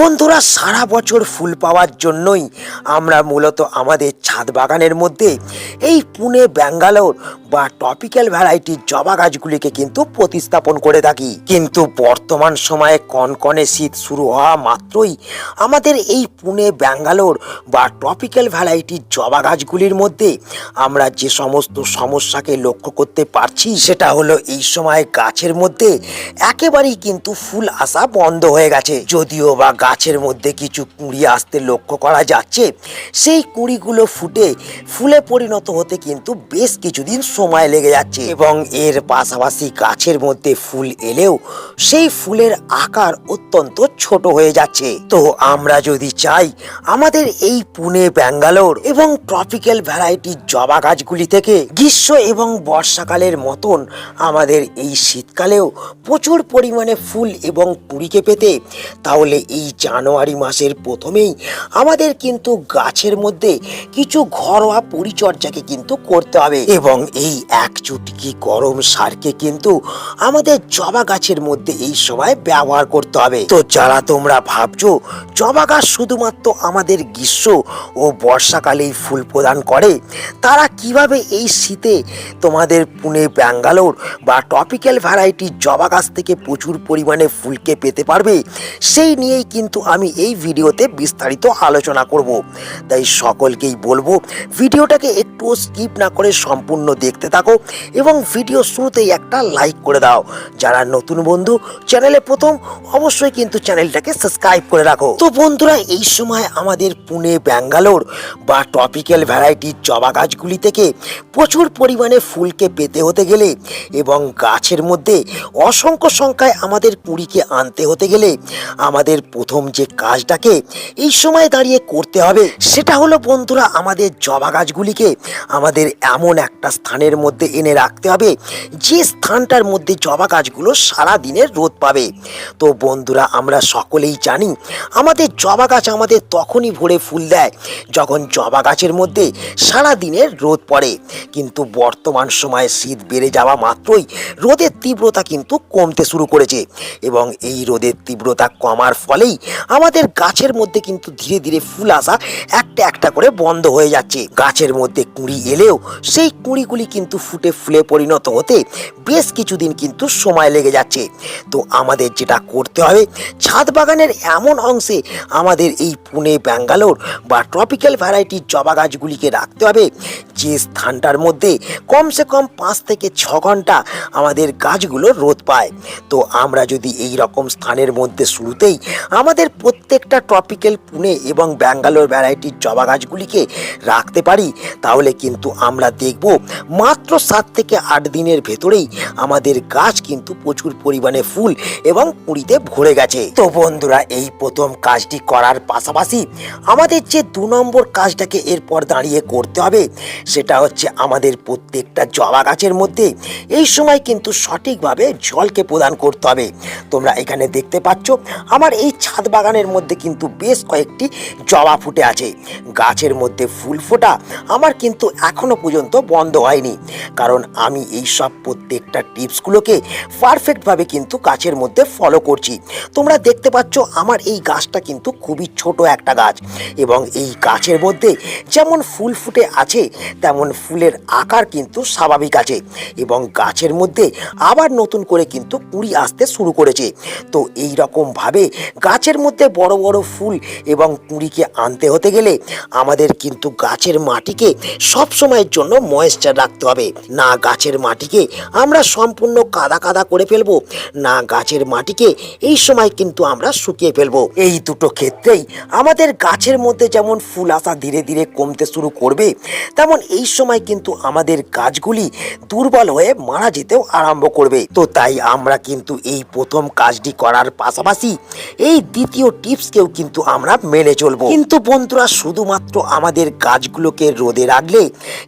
বন্ধুরা, সারা বছর ফুল পাওয়ার জন্যই আমরা মূলত আমাদের ছাদ বাগানের মধ্যে এই পুনে, ব্যাঙ্গালোর বা টপিক্যাল ভ্যারাইটির জবা গাছগুলিকে কিন্তু প্রতিস্থাপন করে থাকি। কিন্তু বর্তমান সময়ে কনকনে শীত শুরু হওয়া মাত্রই আমাদের এই পুনে, ব্যাঙ্গালোর বা টপিক্যাল ভ্যারাইটির জবা গাছগুলির মধ্যে আমরা যে সমস্ত সমস্যাকে লক্ষ্য করতে পারছি, সেটা হলো এই সময় গাছের মধ্যে একেবারেই কিন্তু ফুল আসা বন্ধ হয়ে গেছে। যদিও বা গাছের মধ্যে কিছু কুঁড়ি আসতে লক্ষ্য করা যাচ্ছে। সেই কুঁড়িগুলো ফুটে ফুলে পরিণত হতে কিন্তু বেশ কিছুদিন সময় লেগে যাচ্ছে এবং এর পাশাপাশি গাছের মধ্যে ফুল এলেও সেই ফুলের আকার অত্যন্ত ছোট হয়ে যাচ্ছে। তো আমরা যদি চাই আমাদের এই পুনে, ব্যাঙ্গালোর এবং ট্রপিক্যাল ভ্যারাইটির জবা গাছগুলি থেকে গ্রীষ্ম এবং বর্ষাকালের মতন আমাদের এই শীতকালেও প্রচুর পরিমাণে ফুল এবং কুড়িকে পেতে, তাহলে এই জানুয়ারি মাসের প্রথমেই আমাদের কিন্তু গাছের মধ্যে কিছু ঘরোয়া পরিচর্যাকে কিন্তু করতে হবে। এবং এই এক চুটকি গরম সারকে কিন্তু আমাদের জবা গাছের মধ্যে এই সময় ব্যবহার করতে হবে। তো যারা তোমরা ভাবছ, জবা গাছ শুধুমাত্র আমাদের গ্রীষ্ম ও বর্ষাকালেই ফুল প্রদান করে, তারা কীভাবে এই শীতে তোমাদের পুনে, ব্যাঙ্গালোর বা টপিক্যাল ভ্যারাইটির জবা গাছ থেকে প্রচুর পরিমাণে ফুলকে পেতে পারবে, সেই নিয়েই কিন্তু আমি এই ভিডিওতে বিস্তারিত আলোচনা করব। তাই সকলকেই বলব, ভিডিওটাকে একটু স্কিপ না করে সম্পূর্ণ দেখতে থাকো এবং ভিডিও শুরুতেই একটা লাইক করে দাও। যারা নতুন বন্ধু, চ্যানেলে প্রথম, অবশ্যই কিন্তু চ্যানেলটাকে সাবস্ক্রাইব করে রাখো। তো বন্ধুরা, এই সময় আমাদের পুনে, ব্যাঙ্গালোর বা টপিক্যাল ভ্যারাইটির জবা গাছগুলি থেকে প্রচুর পরিমাণে ফুলকে পেতে হতে গেলে এবং গাছের মধ্যে অসংখ্য সংখ্যায় আমাদের কুড়িকে আনতে হতে গেলে আমাদের প্রথম যে কাজটাকে এই সময় দাঁড়িয়ে করতে হবে, সেটা হলো বন্ধুরা আমাদের জবা গাছগুলিকে আমাদের এমন একটা স্থানের মধ্যে এনে রাখতে হবে, যে স্থানটার মধ্যে জবা গাছগুলো সারা দিনের রোদ পাবে। তো বন্ধুরা আমরা সকলেই জানি, আমাদের জবা গাছ আমাদের তখনই ভরে ফুল দেয়, যখন জবা গাছের মধ্যে সারা দিনের রোদ পড়ে। কিন্তু বর্তমান সময়ে শীত বেড়ে যাওয়া মাত্রই রোদের তীব্রতা কিন্তু কমতে শুরু করেছে এবং এই রোদের তীব্রতা কমার ফলেই আমাদের গাছের মধ্যে কিন্তু ধীরে ধীরে ফুল আসা একটা একটা করে বন্ধ হয়ে যাচ্ছে। গাছের মধ্যে কুঁড়ি এলেও সেই কুঁড়িগুলি কিন্তু ফুটে ফুলে পরিণত হতে বেশ কিছুদিন কিন্তু সময় লেগে যাচ্ছে। তো আমাদের যেটা করতে হবে, ছাদ বাগানের এমন অংশে আমাদের এই পুনে, ব্যাঙ্গালোর বা ট্রপিক্যাল ভ্যারাইটির জবা গাছগুলিকে রাখতে হবে। যে স্থানটার মধ্যে কমসে কম পাঁচ থেকে ছ ঘণ্টা আমাদের গাছগুলো রোদ পায়। তো আমরা যদি এই রকম স্থানের মধ্যে শুরুতেই আমাদের প্রত্যেকটা ট্রপিক্যাল পুনে এবং ব্যাঙ্গালোর ভ্যারাইটির জবা গাছগুলিকে রাখতে পারি, তাহলে কিন্তু আমরা দেখব মাত্র সাত থেকে আট দিনের ভেতরেই আমাদের গাছ কিন্তু প্রচুর পরিমাণে ফুল এবং কুড়িতে ভরে গেছে। তো বন্ধুরা, এই প্রথম কাজটি করার পাশাপাশি আমাদের যে দু নম্বর কাজটাকে এরপর দাঁড়িয়ে করতে হবে, সেটা হচ্ছে আমাদের প্রত্যেকটা জবা গাছের মধ্যে এই সময় কিন্তু সঠিকভাবে জলকে প্রদান করতে হবে। তোমরা এখানে দেখতে পাচ্ছ, আমার এই ছাদ বাগানের মধ্যে কিন্তু বেশ কয়েকটি জবা ফুটে আছে। গাছের মধ্যে ফুল ফোটা আমার কিন্তু এখনও পর্যন্ত বন্ধ হয়নি। কারণ আমি এই সব প্রত্যেকটা টিপসগুলোকে পারফেক্টভাবে কিন্তু গাছের মধ্যে ফলো করছি। তোমরা দেখতে পাচ্ছ আমার এই গাছটা কিন্তু খুবই ছোট একটা গাছ এবং এই গাছের মধ্যে যেমন ফুল ফুটে আছে, তেমন ফুলের আকার কিন্তু স্বাভাবিক আছে এবং গাছের মধ্যে আবার নতুন করে কিন্তু কুড়ি আসতে শুরু করেছে। তো এই রকমভাবে গাছের মধ্যে বড় বড় ফুল এবং কুঁড়িকে আনতে হতে গেলে আমাদের কিন্তু গাছের মাটিকে সব সময়ের জন্য ময়েশ্চার রাখতে হবে। না গাছের মাটিকে আমরা সম্পূর্ণ কাদা কাদা করে ফেলব, না গাছের মাটিকে এই সময় কিন্তু আমরা শুকিয়ে ফেলব। এই দুটো ক্ষেত্রেই আমাদের গাছের মধ্যে যেমন ফুল আসা ধীরে ধীরে কমতে শুরু করবে, তেমন এই সময় কিন্তু আমাদের গাছগুলি দুর্বল হয়ে মারা যেতেও আরম্ভ করবে। তো তাই আমরা কিন্তু এই প্রথম কাজটি করার পাশাপাশি এই দ্বিতীয় টিপসকেও কিন্তু আমরা মেনে চলবো। কিন্তু বন্ধুরা, শুধুমাত্র আমাদের গাছগুলোকে রোদে রাখলে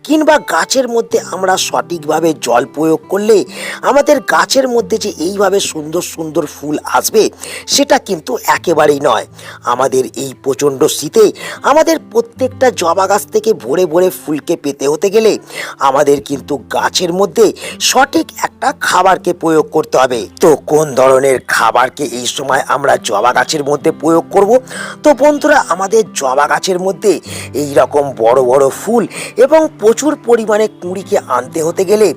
কিংবা গাছের মধ্যে আমরা সঠিকভাবে জল প্রয়োগ করলে আমাদের গাছের মধ্যে যে এইভাবে সুন্দর সুন্দর ফুল আসবে, সেটা কিন্তু একেবারেই নয়। আমাদের এই প্রচণ্ড শীতে আমাদের প্রত্যেকটা জবা গাছ থেকে ভরে ভরে ফুলকে পেতে হতে গেলে আমাদের কিন্তু গাছের মধ্যে সঠিক একটা খাবারকে প্রয়োগ করতে হবে। তো কোন ধরনের খাবারকে এই সময় আমরা জবা গাছের গাছের মধ্যে প্রয়োগ করব। তো বন্ধুরা, আমাদের জবা গাছের মধ্যে এই রকম বড় বড় ফুল এবং প্রচুর পরিমাণে কুঁড়িকে আনতে হতে গেলে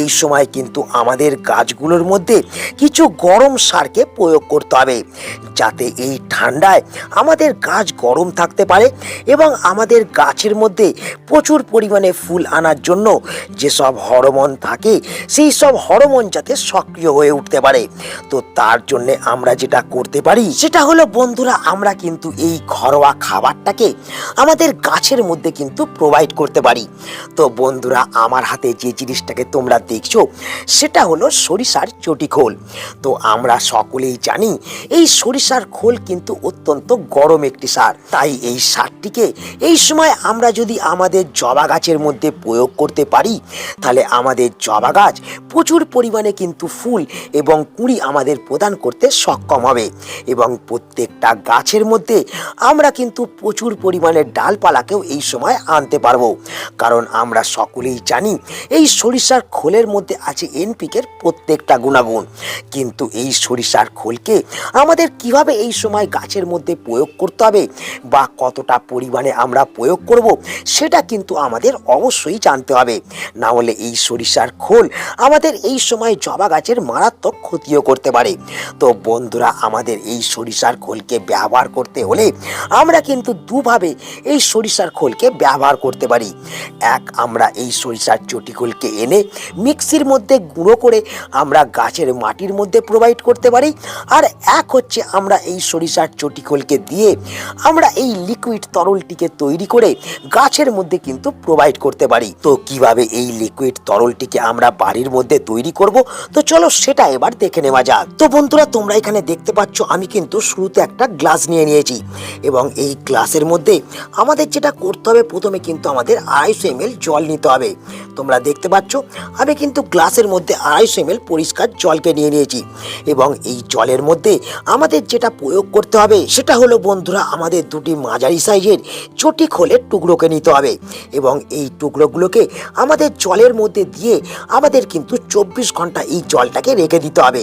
এই সময় কিন্তু আমাদের গাছগুলোর মধ্যে কিছু গরম সারকে প্রয়োগ করতে হবে। যাতে এই ঠান্ডায় আমাদের গাছ গরম থাকতে পারে এবং আমাদের গাছের মধ্যে প্রচুর পরিমাণে ফুল আনার জন্য যেসব হরমোন থাকে, সেই সব হরমোন যাতে সক্রিয় হয়ে উঠতে পারে। তো তার জন্যে আমরা যেটা করতে পারি, সেটা হলো বন্ধুরা, আমরা কিন্তু এই ঘরোয়া খাবারটাকে আমাদের গাছের মধ্যে কিন্তু প্রোভাইড করতে পারি। তো বন্ধুরা, আমার হাতে যে জিনিসটাকে তোমরা দেখছ, সেটা হলো সরিষার চটি খোল। তো আমরা সকলেই জানি, এই সরিষার খোল কিন্তু অত্যন্ত গরম একটি সার। তাই এই সারটিকে এই সময় আমরা যদি আমাদের জবা গাছের মধ্যে প্রয়োগ করতে পারি, তাহলে আমাদের জবা গাছ প্রচুর পরিমাণে কিন্তু ফুল এবং কুড়ি আমাদের প্রদান করতে সক্ষম হবে। এবং প্রত্যেকটা গাছের মধ্যে আমরা কিন্তু প্রচুর পরিমাণে ডালপালাকেও এই সময় আনতে পারব। কারণ আমরা সকলেই জানি এই সরিষার খোলের মধ্যে আছে এনপিকের প্রত্যেকটা গুণাগুণ। কিন্তু এই সরিষার খোলকে আমাদের কীভাবে এই সময় গাছের মধ্যে প্রয়োগ করতে হবে বা কতটা পরিমাণে আমরা প্রয়োগ করব, সেটা কিন্তু আমাদের অবশ্যই জানতে হবে। না হলে এই সরিষার খোল আমাদের এই সময় জবা গাছের মারাত্মক ক্ষতিও করতে পারে। তো বন্ধুরা, আমাদের এই সরিষার খোলকে ব্যবহার করতে হলে আমরা কিন্তু দুভাবে এই সরিষার খোলকে ব্যবহার করতে পারি। এক, আমরা এই সরিষার চটি খোলকে এনে মিক্সির মধ্যে গুঁড়ো করে আমরা গাছের মাটির মধ্যে প্রোভাইড করতে পারি। আর এক হচ্ছে আমরা এই সরিষার চটি খোলকে দিয়ে আমরা এই লিকুইড তরলটিকে তৈরি করে গাছের মধ্যে কিন্তু প্রোভাইড করতে পারি। তো কীভাবে এই লিকুইড তরলটিকে আমরা বাড়ির মধ্যে তৈরি করব? তো চলো সেটা এবার দেখে নেওয়া যাক। তো বন্ধুরা, তোমরা এখানে দেখতে পাচ্ছ, আমি কিন্তু শুরুতে একটা গ্লাস নিয়ে নিয়েছি। এবং এই গ্লাসের মধ্যে আমাদের যেটা করতে হবে, প্রথমে কিন্তু আমাদের আড়াইশো এম জল নিতে হবে। তোমরা দেখতে পাচ্ছ, আমি কিন্তু গ্লাসের মধ্যে আড়াইশো এম পরিষ্কার জলকে নিয়ে নিয়েছি। এবং এই জলের মধ্যে আমাদের যেটা প্রয়োগ করতে হবে, সেটা হলো বন্ধুরা আমাদের দুটি মাঝারি সাইজের চটি খোলের টুকরোকে নিতে হবে। এবং এই টুকরোগুলোকে আমাদের জলের মধ্যে দিয়ে আমাদের কিন্তু চব্বিশ ঘণ্টা এই জলটাকে রেখে দিতে হবে।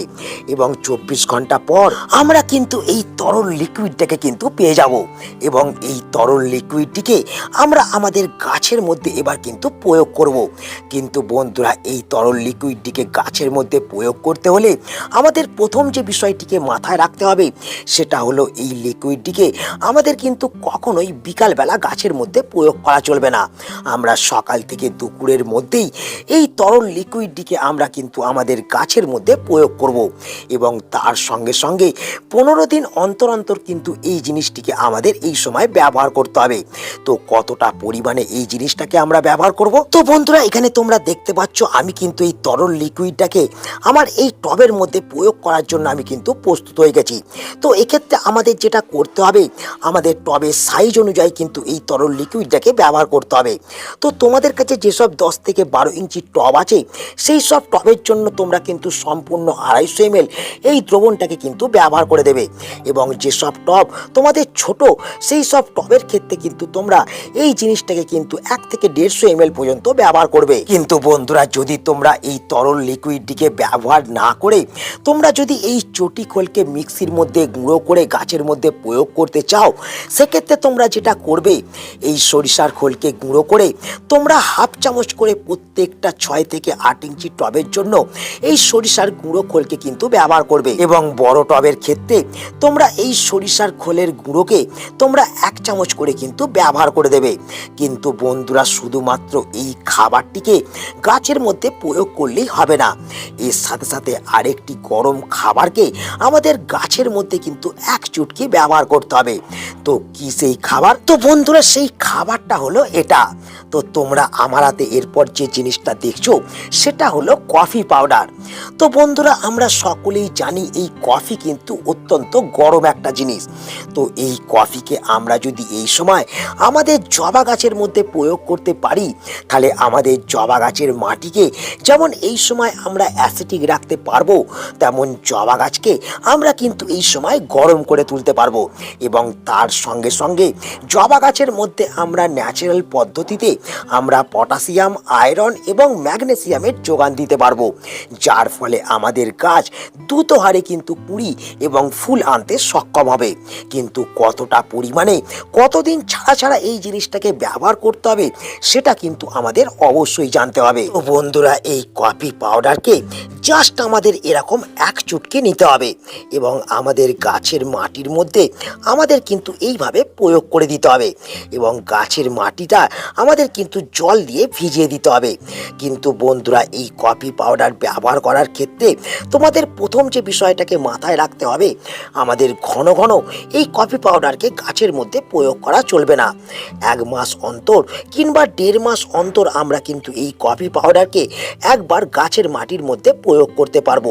এবং চব্বিশ ঘণ্টা পর আমরা কিন্তু এই তরল লিকুইডটাকে কিন্তু পেয়ে যাব। এবং এই তরল লিকুইডটিকে আমরা আমাদের গাছের মধ্যে এবার কিন্তু প্রয়োগ করব। কিন্তু বন্ধুরা, এই তরল লিকুইডটিকে গাছের মধ্যে প্রয়োগ করতে হলে আমাদের প্রথম যে বিষয়টিকে মাথায় রাখতে হবে, সেটা হলো এই লিকুইডটিকে আমাদের কিন্তু কখনোই বিকালবেলা গাছের মধ্যে প্রয়োগ করা চলবে না। আমরা সকাল থেকে দুপুরের মধ্যেই এই তরল লিকুইডটিকে আমরা কিন্তু আমাদের গাছের মধ্যে প্রয়োগ করব। এবং তার সঙ্গে সঙ্গে পনেরো দিন অন্তর অন্তর কিন্তু এই জিনিসটিকে আমাদের এই সময় ব্যবহার করতে হবে। তো কতটা পরিমাণে এই জিনিসটাকে আমরা ব্যবহার করব? তো বন্ধুরা, এখানে তোমরা দেখতে পাচ্ছ আমি কিন্তু এই তরল লিকুইডটাকে আমার এই টবের মধ্যে প্রয়োগ করার জন্য আমি কিন্তু প্রস্তুত হয়ে গেছি। তো এক্ষেত্রে আমাদের যেটা করতে হবে, আমাদের টবের সাইজ অনুযায়ী কিন্তু এই তরল লিকুইডটাকে ব্যবহার করতে হবে। তো তোমাদের কাছে যেসব দশ থেকে বারো ইঞ্চি টব আছে, সেই সব টবের জন্য তোমরা কিন্তু সম্পূর্ণ আড়াইশো এম এই দ্রবণটাকে কিন্তু ব্যবহার করে দেবে। এবং যেসব টব তোমাদের ছোট, সেই সব টবের ক্ষেত্রে কিন্তু তোমরা এই জিনিসটাকে কিন্তু এক থেকে দেড়শো এম পর্যন্ত ব্যবহার করবে। কিন্তু বন্ধুরা, যদি তোমরা এই তরল লিকুইডটিকে ব্যবহার না করে, তোমরা যদি এই চটি খোলকে মিক্সির মধ্যে গুঁড়ো করে গাছের মধ্যে প্রয়োগ করতে চাও, সেক্ষেত্রে তোমরা যেটা করবে, এই সরিষার খোলকে গুঁড়ো করে তোমরা হাফ চামচ করে প্রত্যেকটা ছয় থেকে আট ইঞ্চি টবের জন্য এই সরিষার গুঁড়ো খোলকে কিন্তু ব্যবহার করবে। এবং বড় টবের ক্ষেত্রে তোমরা এই সরিষার খোলের গুঁড়োকে তোমরা এক চামচ করে কিন্তু ব্যবহার করে দেবে। কিন্তু বন্ধুরা, শুধুমাত্র এই খাবারটিকে গাছের মধ্যে প্রয়োগ করলেই হবে না। এর সাথে সাথে আরেকটি গরম খাবারকে আমাদের গাছের মধ্যে কিন্তু এক চুটকি ব্যবহার করতে হবে। তো কি সেই খাবার? তো বন্ধুরা, সেই খাবারটা হলো এটা। তো তোমরা আমার হাতে এরপর যে জিনিসটা দেখছ, সেটা হলো কফি পাউডার। তো বন্ধুরা, আমরা সকলেই জানি এই কফি কিন্তু অত্যন্ত গরম একটা জিনিস। তো এই কফিকে আমরা যদি এই সময় আমাদের জবা গাছের মধ্যে প্রয়োগ করতে পারি, তাহলে আমাদের জবা গাছের মাটিকে যেমন এই সময় আমরা অ্যাসিটিক রাখতে পারব, তেমন জবা গাছকে আমরা কিন্তু এই সময় গরম করে তুলতে পারব। এবং তার সঙ্গে সঙ্গে জবা গাছের মধ্যে আমরা ন্যাচারাল পদ্ধতিতে আমরা পটাশিয়াম আয়রন এবং ম্যাগনেসিয়ামের যোগান দিতে পারব। যার ফলে আমাদের গাছ দ্রুত হারে কিন্তু কুড়ি এবং ফুল আনতে বাড়াতে সক্ষম হবে। কিন্তু কতটা পরিমাণে, কতদিন ছাড়া ছাড়া এই জিনিসটাকে ব্যবহার করতে হবে, সেটা কিন্তু আমাদের অবশ্যই জানতে হবে। বন্ধুরা, এই কফি পাউডারকে জাস্ট আমাদের এরকম এক চুটকি নিতে হবে এবং আমাদের গাছের মাটির মধ্যে আমাদের কিন্তু এইভাবে প্রয়োগ করে দিতে হবে এবং গাছের মাটিটা আমাদের কিন্তু জল দিয়ে ভিজিয়ে দিতে হবে। কিন্তু বন্ধুরা, এই কফি পাউডার ব্যবহার করার ক্ষেত্রে তোমাদের প্রথম যে বিষয়টাকে মাথায় রাখতে হবে, আমাদের ঘন ঘন এই কফি পাউডারকে গাছের মধ্যে প্রয়োগ করা চলবে না। এক মাস অন্তর কিংবা দেড় মাস অন্তর আমরা কিন্তু এই কফি পাউডারকে একবার গাছের মাটির মধ্যে প্রয়োগ করতে পারব।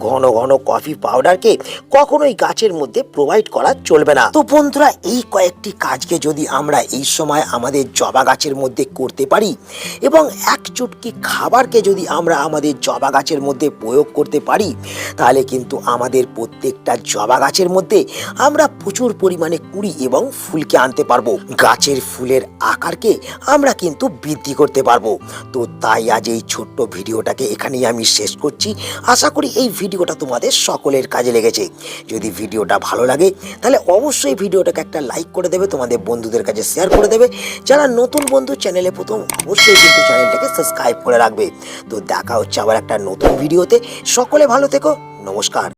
ঘন ঘন কফি পাউডারকে কখনোই গাছের মধ্যে প্রোভাইড করা চলবে না। তো বন্ধুরা, এই কয়েকটি কাজকে যদি আমরা এই সময় আমাদের জবা গাছের মধ্যে করতে পারি এবং এক চুটকি খাবারকে যদি আমরা আমাদের জবা গাছের মধ্যে প্রয়োগ করতে পারি, তাহলে কিন্তু আমাদের প্রত্যেকটা জবা গাছের মধ্যে আমরা প্রচুর পরিমাণে কুড়ি এবং ফুলকে আনতে পারব। গাছের ফুলের আকারকে আমরা কিন্তু বৃদ্ধি করতে পারব। তো তাই আজ এই ছোট্ট ভিডিওটাকে এখানেই আমি শেষ করছি। আশা করি এই ভিডিওটা তোমাদের সকলের কাজে লেগেছে। যদি ভিডিওটা ভালো লাগে, তাহলে অবশ্যই ভিডিওটাকে একটা লাইক করে দেবে, তোমাদের বন্ধুদের কাছে শেয়ার করে দেবে। যারা নতুন বন্ধু, চ্যানেলে প্রথম, অবশ্যই কিন্তু চ্যানেলটাকে সাবস্ক্রাইব করে রাখবে। তো দেখা হচ্ছে আবার একটা নতুন ভিডিওতে। সকলে ভালো থেকো, নমস্কার।